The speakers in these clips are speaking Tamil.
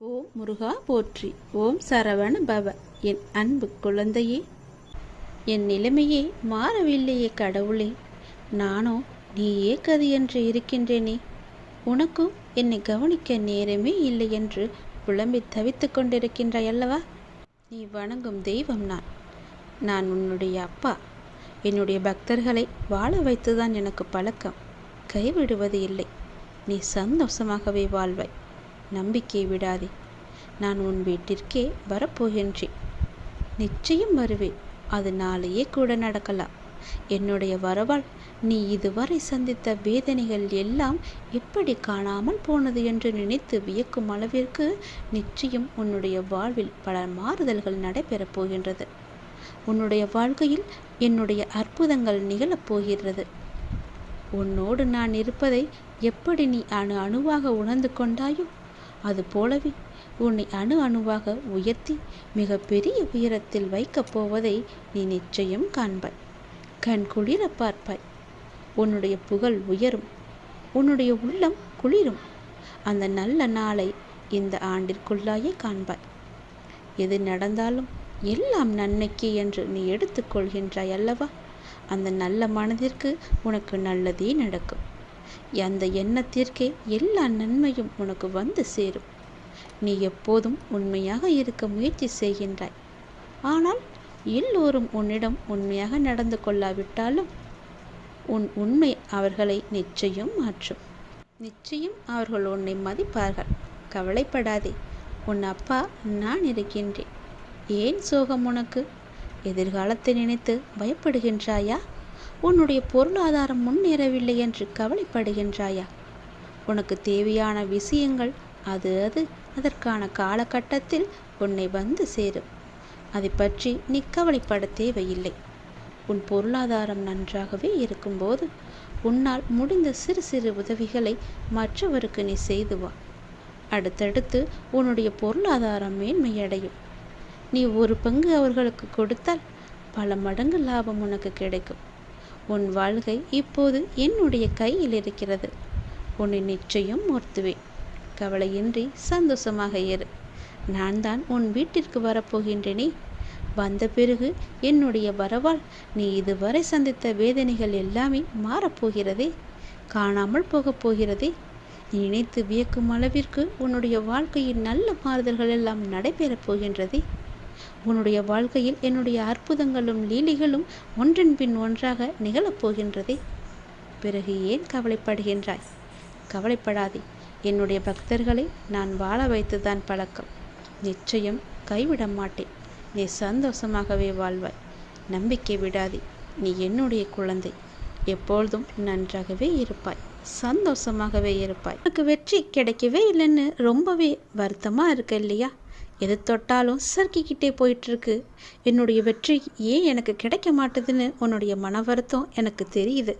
ஓம் முருகா போற்றி. ஓம் சரவண பவ. என் அன்பு குழந்தையே என் நிலைமையே மாறவில்லையே கடவுளே. நானோ நீயே கதி என்று இருக்கின்றேனே. உனக்கும் என்னை கவனிக்க நேரமே இல்லை என்று புலம்பி தவித்து கொண்டிருக்கின்றாய் அல்லவா? நீ வணங்கும் தெய்வம் நான். நான் உன்னுடைய அப்பா. என்னுடைய பக்தர்களை வாழ வைத்துதான் எனக்கு பழக்கம். கைவிடுவது இல்லை. நீ சந்தோஷமாகவே வாழ்வாய். நம்பிக்கை விடாதே. நான் உன் வீட்டிற்கே வரப்போகின்றேன். நிச்சயம் வருவேன். அது நாளையே கூட நடக்கலாம். என்னுடைய வரவால் நீ இதுவரை சந்தித்த வேதனைகள் எல்லாம் எப்படி காணாமல் போனது என்று நினைத்து வியக்கும் அளவிற்கு நிச்சயம் உன்னுடைய வாழ்வில் பல மாறுதல்கள் நடைபெறப் போகின்றது. உன்னுடைய வாழ்க்கையில் என்னுடைய அற்புதங்கள் நிகழப் போகிறது உன்னோடு நான் இருப்பதை எப்படி நீ அணு அணுவாக உணர்ந்து கொண்டாயோ? அது போலவே உன்னை அணு அணுவாக உயர்த்தி மிக பெரிய உயரத்தில் வைக்கப் போவதை நீ நிச்சயம் காண்பாய். கண் குளிர பார்ப்பாய். உன்னுடைய புகழ் உயரும். உன்னுடைய உள்ளம் குளிரும். அந்த நல்ல நாளை இந்த ஆண்டிற்குள்ளாயே காண்பாய். எது நடந்தாலும் எல்லாம் நன்மைக்கு என்று நீ எடுத்துக்கொள்கின்றாய் அல்லவா? அந்த நல்ல மனதிற்கு உனக்கு நல்லதே நடக்கும். அந்த எண்ணத்திற்கே எல்லா நன்மையும் உனக்கு வந்து சேரும். நீ எப்போதும் உண்மையாக இருக்க முயற்சி செய்கின்றாய். ஆனால் எல்லோரும் உன்னிடம் உண்மையாக நடந்து கொள்ளாவிட்டாலும் உன் உண்மை அவர்களை நிச்சயம் மாற்றும். நிச்சயம் அவர்கள் உன்னை மதிப்பார்கள். கவலைப்படாதே. உன் அப்பா நான் இருக்கின்றேன். ஏன் சோகம் உனக்கு? எதிர்காலத்தை நினைத்து பயப்படுகின்றாயா? உன்னுடைய பொருளாதாரம் முன்னேறவில்லை என்று கவலைப்படுகின்றாயா? உனக்கு தேவையான விஷயங்கள் அது அது அதற்கான காலகட்டத்தில் உன்னை வந்து சேரும். அதை பற்றி நீ கவலைப்பட தேவையில்லை. உன் பொருளாதாரம் நன்றாகவே இருக்கும்போது உன்னால் முடிந்த சிறு சிறு உதவிகளை மற்றவருக்கு நீ செய்து வா. அடுத்தடுத்து உன்னுடைய பொருளாதாரம் மேன்மையடையும். நீ ஒரு பங்கு அவர்களுக்கு கொடுத்தால் பல மடங்கு லாபம் உனக்கு கிடைக்கும். உன் வாழ்க்கை இப்போது என்னுடைய கையில் இருக்கிறது உன்னை நிச்சயம் ஓர்த்துவேன் கவலையின்றி சந்தோஷமாக இரு. நான் தான் உன் வீட்டிற்கு வரப்போகின்றேனே. வந்த பிறகு என்னுடைய வரவால் நீ இதுவரை சந்தித்த வேதனைகள் எல்லாமே மாறப்போகிறதே. காணாமல் போகப் போகிறதே. நினைத்து வியக்கும் அளவிற்கு உன்னுடைய வாழ்க்கையின் நல்ல மாறுதல்கள் எல்லாம் நடைபெறப் போகின்றதே. உன்னுடைய வாழ்க்கையில் என்னுடைய அற்புதங்களும் லீலிகளும் ஒன்றின் பின் ஒன்றாக நிகழப்போகின்றதே. பிறகு ஏன் கவலைப்படுகின்றாய்? கவலைப்படாதே. என்னுடைய பக்தர்களை நான் வாழ வைத்துதான் பழக்கம். நிச்சயம் கைவிட மாட்டேன். நீ சந்தோஷமாகவே வாழ்வாய். நம்பிக்கை விடாதே. நீ என்னுடைய குழந்தை. எப்பொழுதும் நன்றாகவே இருப்பாய். சந்தோஷமாகவே இருப்பாய். உனக்கு வெற்றி கிடைக்கவே இல்லைன்னு ரொம்பவே வருத்தமாக இருக்கு இல்லையா? எது தொட்டாலும் சறுக்கிக்கிட்டே போயிட்டுருக்கு. என்னுடைய வெற்றி ஏன் எனக்கு கிடைக்க மாட்டுதுன்னு உன்னுடைய மன வருத்தம் எனக்கு தெரியுது.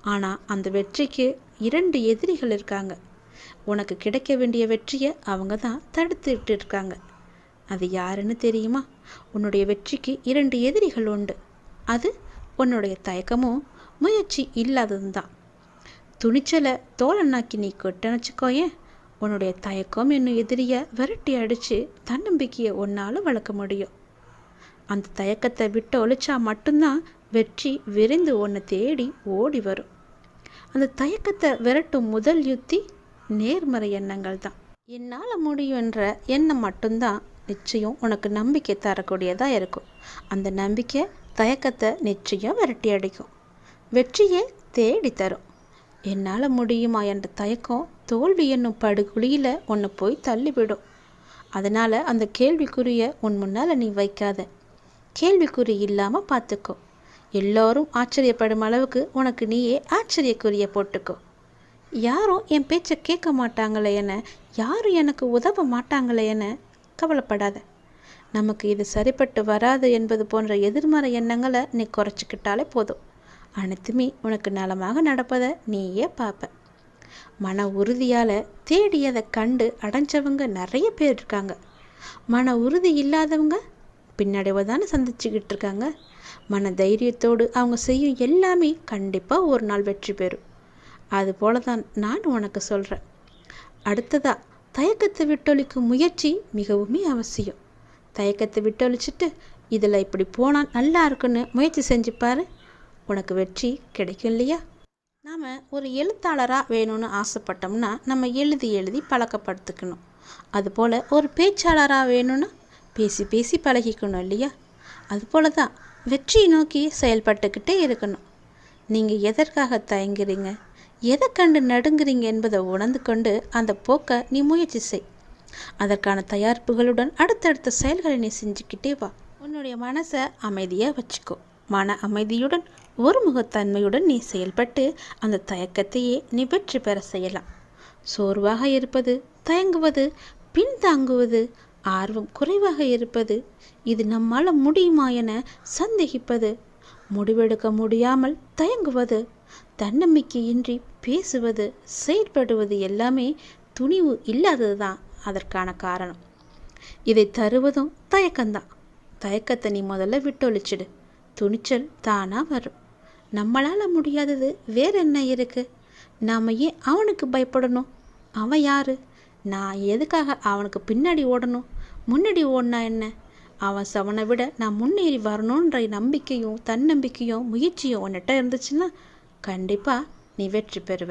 ஆனால் அந்த வெற்றிக்கு இரண்டு எதிரிகள் இருக்காங்க. உனக்கு கிடைக்க வேண்டிய வெற்றியை அவங்க தான் தடுத்துட்டு இருக்காங்க. அது யாருன்னு தெரியுமா? உன்னுடைய வெற்றிக்கு இரண்டு எதிரிகள் உண்டு. அது உன்னுடைய தயக்கமும் முயற்சி இல்லாததும் தான் துணிச்சலை தோழனாக்கி நீ கொட்டணிச்சுக்கோயேன் உன்னுடைய தயக்கம் என்னும் எதிரியை விரட்டி அடித்து தன்னம்பிக்கையை ஒன்னால் வளர்க்க முடியும். அந்த தயக்கத்தை விட்டு ஒழிச்சா மட்டும்தான் வெற்றி விரைந்து உன்னை தேடி ஓடி வரும். அந்த தயக்கத்தை விரட்டும் முதல் யுத்தி நேர்மறை எண்ணங்கள் தான். என்னால் முடியுன்ற எண்ணம் மட்டும்தான் நிச்சயம் உனக்கு நம்பிக்கை தரக்கூடியதாக இருக்கும். அந்த நம்பிக்கை தயக்கத்தை நிச்சயம் விரட்டி அடிக்கும். வெற்றியை தேடி தரும். என்னால் முடியுமா என்ற தயக்கம் தோல்வி என்னும் படுகுழியில் உன்னை போய் தள்ளிவிடும். அதனால் அந்த கேள்விக்குறியை உன் முன்னால் நீ வைக்காத. கேள்விக்குறி இல்லாமல் பார்த்துக்கோ எல்லோரும் ஆச்சரியப்படும் அளவுக்கு உனக்கு நீயே ஆச்சரியக்குரிய போட்டுக்கோ. யாரும் என் பேச்சை கேட்க மாட்டாங்களே என யாரும் எனக்கு உதவ மாட்டாங்களே என கவலைப்படாத. நமக்கு இது சரிப்பட்டு வராது என்பது போன்ற எதிர்மறை எண்ணங்களை நீ குறைச்சிக்கிட்டாலே போதும். அனைத்துமே உனக்கு நலமாக நடப்பதை நீயே பார்ப்ப மன உறுதியால் தேடியதை கண்டு அடைஞ்சவங்க நிறைய பேர் இருக்காங்க. மன உறுதி இல்லாதவங்க பின்னடைவை தானே சந்திச்சுக்கிட்டு இருக்காங்க. மன தைரியத்தோடு அவங்க செய்யும் எல்லாமே கண்டிப்பாக ஒரு நாள் வெற்றி பெறும். அதுபோல தான் நான் உனக்கு சொல்கிறேன் அடுத்ததாக தயக்கத்தை விட்டொழிக்கும் முயற்சி மிகவுமே அவசியம். தயக்கத்தை விட்டொழிச்சிட்டு இதில் இப்படி போனால் நல்லா இருக்குன்னு முயற்சி செஞ்சு உனக்கு வெற்றி கிடைக்கும் இல்லையா? நாம் ஒரு எழுத்தாளராக வேணும்னு ஆசைப்பட்டோம்னா நம்ம எழுதி எழுதி பழக்கப்படுத்திக்கணும். அதுபோல் ஒரு பேச்சாளராக வேணும்னா பேசி பேசி பழகிக்கணும் இல்லையா? அதுபோல் தான் வெற்றியை நோக்கி செயல்பட்டுக்கிட்டே இருக்கணும். நீங்கள் எதற்காக தயங்குறீங்க? எதை கண்டு நடுங்குறீங்க என்பதை உணர்ந்து கொண்டு அந்த போக்கை நீ முயற்சி செய். அதற்கான தயாரிப்புகளுடன் அடுத்தடுத்த செயல்களை நீ செஞ்சுக்கிட்டே வா. உன்னுடைய மனசை அமைதியாக வச்சுக்கோ. மன அமைதியுடன் ஒருமுகத்தன்மையுடன் நீ செயல்பட்டு அந்த தயக்கத்தையே நீ வெற்றி பெற செய்யலாம். சோர்வாக இருப்பது தயங்குவது பின்தாங்குவது ஆர்வம் குறைவாக இருப்பது இது நம்மால் முடியுமா என சந்தேகிப்பது முடிவெடுக்க முடியாமல் தயங்குவது தன்னம்பிக்கையின்றி பேசுவது செயற்படுவது எல்லாமே துணிவு இல்லாதது தான் அதற்கான காரணம். இதை தருவதும் தயக்கம்தான். தயக்கத்தை நீ முதல்ல விட்டொழிச்சிடு. துணிச்சல் தானாக வரும். நம்மளால் முடியாதது வேற என்ன இருக்கு? நாம் ஏன் அவனுக்கு பயப்படணும்? அவன் யாரு? நான் எதுக்காக அவனுக்கு பின்னாடி ஓடணும்? முன்னாடி ஓடினா என்ன? அவன் சவனை விட நான் முன்னேறி வரணுன்ற நம்பிக்கையும் தன்னம்பிக்கையும் முயற்சியும் உன்னிட்ட இருந்துச்சுன்னா கண்டிப்பாக நீ வெற்றி பெறுவ.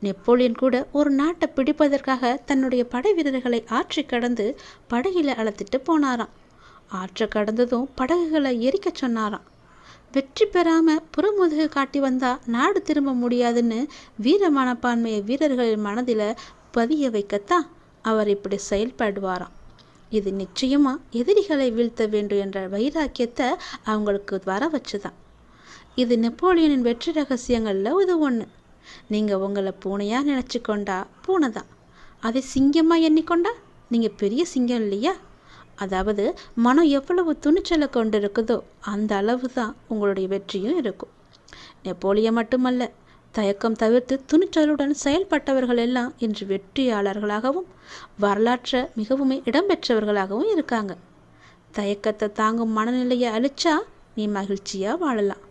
நெப்போலியன் கூட ஒரு நாட்டை பிடிப்பதற்காக தன்னுடைய படை வீரர்களை ஆற்றி கடந்து படகில அழைத்துட்டு போனாராம். ஆற்றை கடந்ததும் படகுகளை எரிக்க சொன்னாராம். வெற்றி பெறாமல் புறமுதுகு காட்டி வந்தால் நாடு திரும்ப முடியாதுன்னு வீர மனப்பான்மையை வீரர்களின் மனதில் பதிய வைக்கத்தான் அவர் இப்படி செயல்படுவாராம். இது நிச்சயமாக எதிரிகளை வீழ்த்த வேண்டும் என்ற வைராக்கியத்தை அவங்களுக்கு வர வச்சுதான். இது நெப்போலியனின் வெற்றி ரகசியங்களில் இது ஒன்று நீங்கள் உங்களை பூனையாக நினச்சி கொண்டா பூனை தான் அதை சிங்கமாக எண்ணிக்கொண்டா? நீங்கள் பெரிய சிங்கம் இல்லையா? அதாவது மனம் எவ்வளவு துணிச்சலை கொண்டு இருக்குதோ அந்த அளவு தான் உங்களுடைய வெற்றியும் இருக்கும். நெப்போலியன் மட்டுமல்ல தயக்கம் தவிர்த்து துணிச்சலுடன் செயல்பட்டவர்கள் எல்லாம் இன்று வெற்றியாளர்களாகவும் வரலாற்றை மிகவும் இடம்பெற்றவர்களாகவும் இருக்காங்க. தயக்கத்தை தாங்கும் மனநிலையை அழிச்சா நீ மகிழ்ச்சியாக வாழலாம்.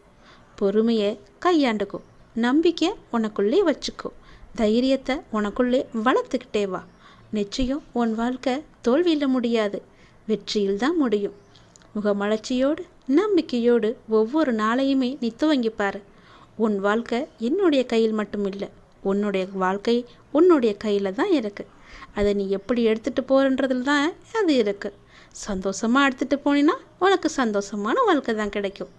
பொறுமையை கையாண்டுக்கோ நம்பிக்கையை உனக்குள்ளே வச்சுக்கோ தைரியத்தை உனக்குள்ளே வளர்த்துக்கிட்டே வா. நிச்சயம் உன் வாழ்க்கை தோல்வியில் முடியாது. வெற்றியில் தான் முடியும். முகமலர்ச்சியோடு நம்பிக்கையோடு ஒவ்வொரு நாளையுமே நீ துவங்கி பாரு. உன் வாழ்க்கை என்னுடைய கையில் மட்டும் இல்லை உன்னுடைய வாழ்க்கை உன்னுடைய கையில் தான் இருக்குது அதை நீ எப்படி எடுத்துகிட்டு போகிறன்றதுல தான் அது இருக்குது சந்தோஷமாக எடுத்துகிட்டு போனீன்னா உனக்கு சந்தோஷமான வாழ்க்கை தான் கிடைக்கும்.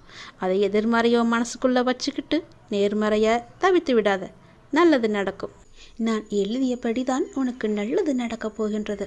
அதை எதிர்மறையோ மனசுக்குள்ளே வச்சுக்கிட்டு நேர்மறையை தவித்து விடாத. நல்லது நடக்கும். நான் எழுதியபடி தான் உனக்கு நல்லது நடக்கப் போகின்றது.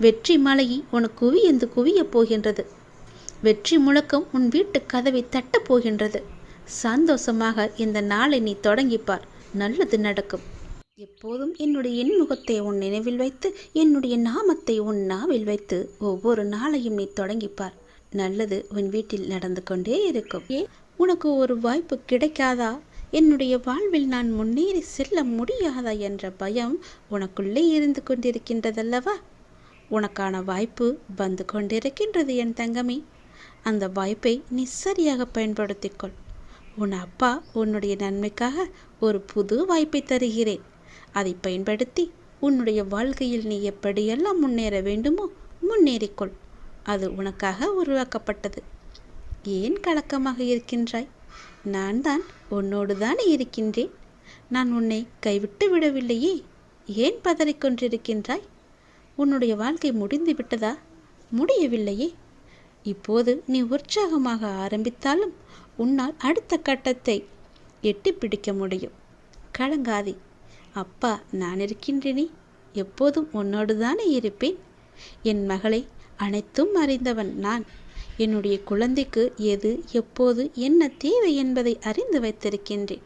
வெற்றி மலையை உனக்கு குவியந்து குவியப் போகின்றது. வெற்றி முழக்கம் உன் வீட்டு கதவை தட்டப் போகின்றது. சந்தோஷமாக இந்த நாளை நீ தொடங்கிப்பார். நல்லது நடக்கும். எப்போதும் என்னுடைய இன்முகத்தை உன் நினைவில் வைத்து என்னுடைய நாமத்தை உன் நாவில் வைத்து ஒவ்வொரு நாளையும் நீ தொடங்கிப்பார். நல்லது உன் வீட்டில் நடந்து கொண்டே இருக்கும். ஏன்? உனக்கு ஒரு வாய்ப்பு கிடைக்காதா? என்னுடைய வாழ்வில் நான் முன்னேறி செல்ல முடியாதா என்ற பயம் உனக்குள்ளே இருந்து கொண்டிருக்கின்றதல்லவா? உனக்கான வாய்ப்பு வந்து கொண்டிருக்கின்றது என் தங்கமே. அந்த வாய்ப்பை நீ சரியாக பயன்படுத்திக்கொள். உன் அப்பா உன்னுடைய நன்மைக்காக ஒரு புது வாய்ப்பை தருகிறேன். அதை பயன்படுத்தி உன்னுடைய வாழ்க்கையில் நீ எப்படியெல்லாம் முன்னேற வேண்டுமோ முன்னேறிக்கொள். அது உனக்காக உருவாக்கப்பட்டது. ஏன் கலக்கமாக இருக்கின்றாய்? நான் தான் உன்னோடு தானே இருக்கின்றேன். நான் உன்னை கைவிட்டு விடவில்லையே. ஏன் பதறிக்கொண்டிருக்கின்றாய் உன்னுடைய வாழ்க்கை முடிந்து விட்டதா? முடியவில்லையே. இப்போது நீ உற்சாகமாக ஆரம்பித்தாலும் உன்னால் அடுத்த கட்டத்தை எட்டி பிடிக்க முடியும். கலங்காதே. அப்பா நான் இருக்கின்றேனே. எப்போதும் உன்னோடு தானே இருப்பேன். என் மகளை அனைத்தும் அறிந்தவன் நான். என்னுடைய குழந்தைக்கு எது எப்போது என்ன தேவை என்பதை அறிந்து வைத்திருக்கின்றேன்.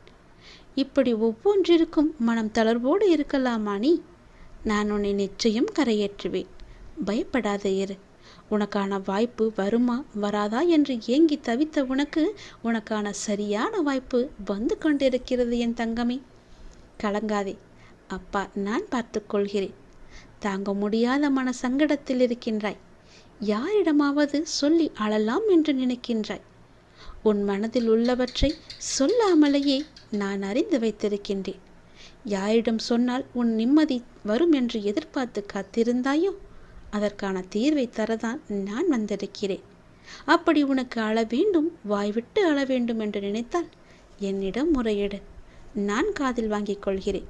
இப்படி ஒவ்வொன்றிற்கும் மனம் தளர்வோடு இருக்கலாமா நீ? நான் உன்னை நிச்சயம் கரையேற்றுவேன். பயப்படாத இரு. உனக்கான வாய்ப்பு வருமா வராதா என்று ஏங்கி தவித்த உனக்கு உனக்கான சரியான வாய்ப்பு வந்து கொண்டிருக்கிறது என் தங்கமே. கலங்காதே. அப்பா நான் பார்த்துக்கொள்கிறேன் தாங்க முடியாத மன சங்கடத்தில் இருக்கின்றாய். யாரிடமாவது சொல்லி அழலாம் என்று நினைக்கின்றாய். உன் மனதில் உள்ளவற்றை சொல்லாமலேயே நான் அறிந்து வைத்திருக்கின்றேன். யாரிடம் சொன்னால் உன் நிம்மதி வரும் என்று எதிர்பார்த்து காத்திருந்தாயோ? அதற்கான தீர்வை தரதான் நான் வந்திருக்கிறேன். அப்படி உனக்கு அழ வேண்டும் வாய்விட்டு அழ வேண்டும் என்று நினைத்தால் என்னிடம் முறையிடு. நான் காதில் வாங்கிக் கொள்கிறேன்.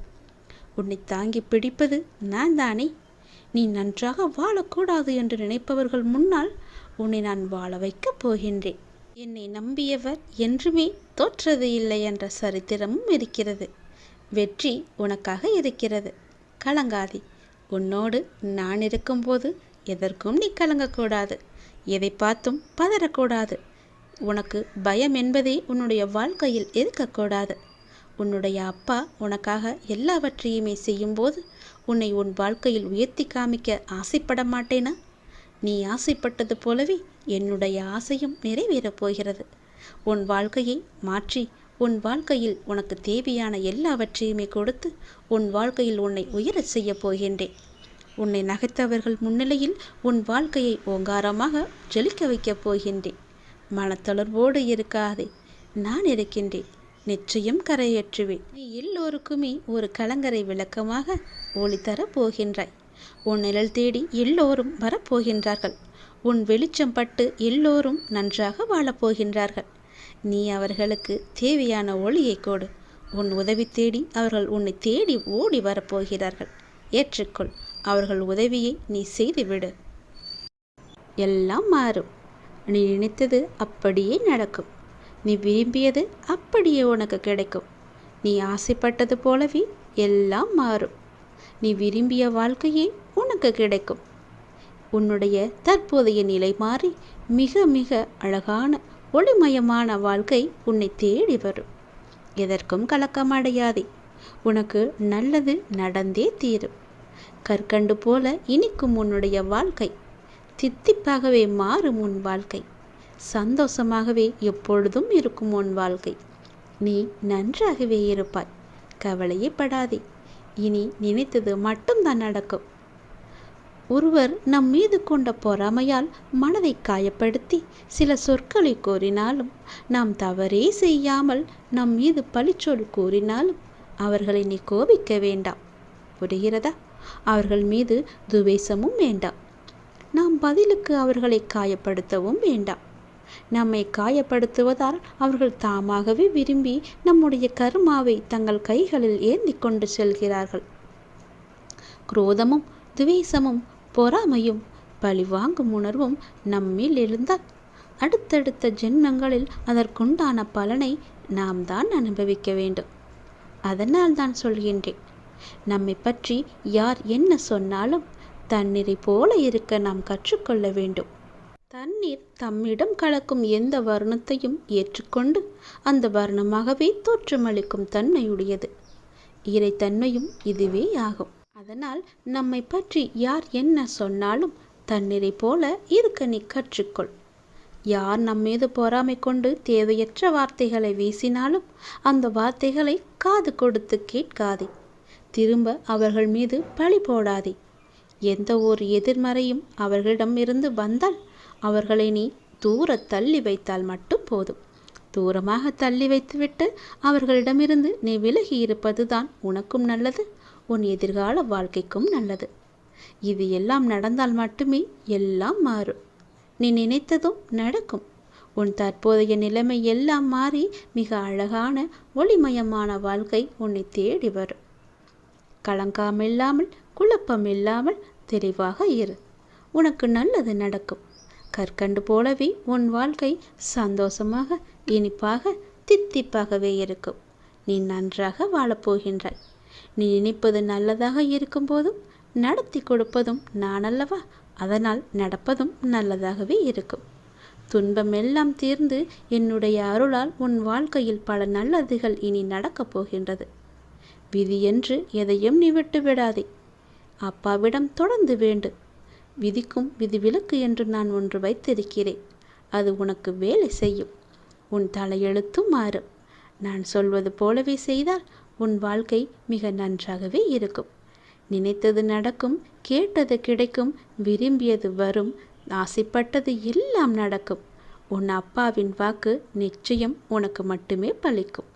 உன்னை தாங்கி பிடிப்பது நான் தானே? நீ நன்றாக வாழக்கூடாது என்று நினைப்பவர்கள் முன்னால் உன்னை நான் வாழ வைக்கப் போகின்றேன். என்னை நம்பியவர் என்றுமே தோற்றது இல்லை என்ற சரித்திரமும் இருக்கிறது. வெற்றி உனக்காக இருக்கிறது. கலங்காதே. உன்னோடு நான் இருக்கும்போது எதற்கும் நீ கலங்கக்கூடாது. எதை பார்த்தும் பதறக்கூடாது. உனக்கு பயம் என்பதே உன்னுடைய வாழ்க்கையில் இருக்கக்கூடாது. உன்னுடைய அப்பா உனக்காக எல்லாவற்றையுமே செய்யும்போது உன்னை உன் வாழ்க்கையில் உயர்த்தி காமிக்க ஆசைப்பட மாட்டேனா? நீ ஆசைப்பட்டது போலவே என்னுடைய ஆசையும் நிறைவேறப் போகிறது. உன் வாழ்க்கையை மாற்றி உன் வாழ்க்கையில் உனக்கு தேவையான எல்லாவற்றையுமே கொடுத்து உன் வாழ்க்கையில் உன்னை உயரச் செய்யப் போகின்றேன். உன்னை நகைத்தவர்கள் முன்னிலையில் உன் வாழ்க்கையை ஓங்காரமாக ஜொலிக்க வைக்கப் போகின்றேன். மனத்தளர்வோடு இருக்காதே நான் இருக்கின்றேன். நிச்சயம் கரையேற்றுவேன். நீ எல்லோருக்குமே ஒரு கலங்கரை விளக்கமாக ஒளி தரப் போகின்றாய். உன் நிழல் தேடி எல்லோரும் வரப்போகின்றார்கள் உன் வெளிச்சம் பட்டு எல்லோரும் நன்றாக வாழப்போகின்றார்கள் நீ அவர்களுக்கு தேவையான ஒளியை கொடு. உன் உதவி தேடி அவர்கள் உன்னை தேடி ஓடி வரப்போகிறார்கள். ஏற்றுக்கொள். அவர்கள் உதவியை நீ செய்துவிடு. எல்லாம் மாறும். நீ நினைத்தது அப்படியே நடக்கும். நீ விரும்பியது அப்படியே உனக்கு கிடைக்கும். நீ ஆசைப்பட்டது போலவே எல்லாம் மாறும். நீ விரும்பிய வாழ்க்கையே உனக்கு கிடைக்கும். உன்னுடைய தற்போதைய நிலை மாறி மிக மிக அழகான ஒளிமயமான வாழ்க்கை உன்னை தேடி வரும். எதற்கும் கலக்கம் அடையாதே. உனக்கு நல்லது நடந்தே தீரும். கற்கண்டு போல இனிக்கும் உன்னுடைய வாழ்க்கை. தித்திப்பாகவே மாறும் உன் வாழ்க்கை. சந்தோஷமாகவே எப்பொழுதும் இருக்கும் உன் வாழ்க்கை. நீ நன்றாகவே இருப்பாய். கவலையே படாதே. இனி நினைத்தது மட்டும்தான் நடக்கும். ஒருவர் நம் மீது கொண்ட பொறாமையால் மனதை காயப்படுத்தி சில சொற்களை கூறினாலும் நாம் தவறே செய்யாமல் நம் மீது பழிச்சொல் கூறினாலும் அவர்களை நீ கோபிக்க வேண்டாம். புரிகிறதா? அவர்கள் மீது துவேஷமும் வேண்டாம். நாம் பதிலுக்கு அவர்களை காயப்படுத்தவும் வேண்டாம். நம்மை காயப்படுத்துவதால் அவர்கள் தாமாகவே விரும்பி நம்முடைய கருமாவை தங்கள் கைகளில் ஏந்தி கொண்டு செல்கிறார்கள். குரோதமும் துவேஷமும் பொறாமையும் பழிவாங்கும் உணர்வும் நம்மில் எழுந்தால் அடுத்தடுத்த ஜென்மங்களில் அதற்குண்டான பலனை நாம் தான் அனுபவிக்க வேண்டும். அதனால் தான் சொல்கின்றேன். நம்மை பற்றி யார் என்ன சொன்னாலும் தண்ணீரை போல இருக்க நாம் கற்றுக்கொள்ள வேண்டும். தண்ணீர் தம்மிடம் கலக்கும் எந்த வர்ணத்தையும் ஏற்றுக்கொண்டு அந்த வர்ணமாகவே தோற்றமளிக்கும் தன்மையுடையது. இறைத்தன்மையும் இதுவே ஆகும். அதனால் நம்மை பற்றி யார் என்ன சொன்னாலும் தண்ணீரை போல இருக்க நீ கற்றுக்கொள். யார் நம்மீது பொறாமை கொண்டு தேவையற்ற வார்த்தைகளை வீசினாலும் அந்த வார்த்தைகளை காது கொடுத்து கேட்காதே. திரும்ப அவர்கள் மீது பழி போடாதே. எந்த ஒரு எதிர்மறையும் அவர்களிடம் இருந்து வந்தால் அவர்களை நீ தூர தள்ளி வைத்தால் மட்டும் போதும். தூரமாக தள்ளி வைத்துவிட்டு அவர்களிடமிருந்து நீ விலகி இருப்பதுதான் உனக்கும் நல்லது. உன் எதிர்கால வாழ்க்கைக்கும் நல்லது. இது எல்லாம் நடந்தால் மட்டுமே எல்லாம் மாறும் நீ நினைத்ததும் நடக்கும். உன் தற்போதைய நிலைமை எல்லாம் மாறி மிக அழகான ஒளிமயமான வாழ்க்கை உன்னை தேடி வரும். கலங்காமில்லாமல் குழப்பம் இல்லாமல் தெளிவாக இரு. உனக்கு நல்லது நடக்கும். கற்கண்டு போலவே உன் வாழ்க்கை சந்தோஷமாக இனிப்பாக தித்திப்பாகவே இருக்கும். நீ நன்றாக வாழப்போகின்றாய். நீ நினைப்பது நல்லதாக இருக்கும்போதும் நடத்தி கொடுப்பதும் நான் அல்லவா? அதனால் நடப்பதும் நல்லதாகவே இருக்கும். துன்பம் எல்லாம் தீர்ந்து என்னுடைய அருளால் உன் வாழ்க்கையில் பல நல்லதுகள் இனி நடக்கப் போகின்றது. விதி என்று எதையும் நீ விட்டு விடாதே. அப்பாவிடம் தொடர்ந்து வேண்டு. விதிக்கும் விதிவிலக்கு என்று நான் ஒன்று வைத்திருக்கிறேன். அது உனக்கு வேலை செய்யும். உன் தலையெழுத்தும் மாறும். நான் சொல்வது போலவே செய்தால் உன் வாழ்க்கை மிக நன்றாகவே இருக்கும். நினைத்தது நடக்கும் கேட்டது கிடைக்கும் விரும்பியது வரும் ஆசைப்பட்டது எல்லாம் நடக்கும். உன் அப்பாவின் வாக்கு நிச்சயம் உனக்கு மட்டுமே பலிக்கும்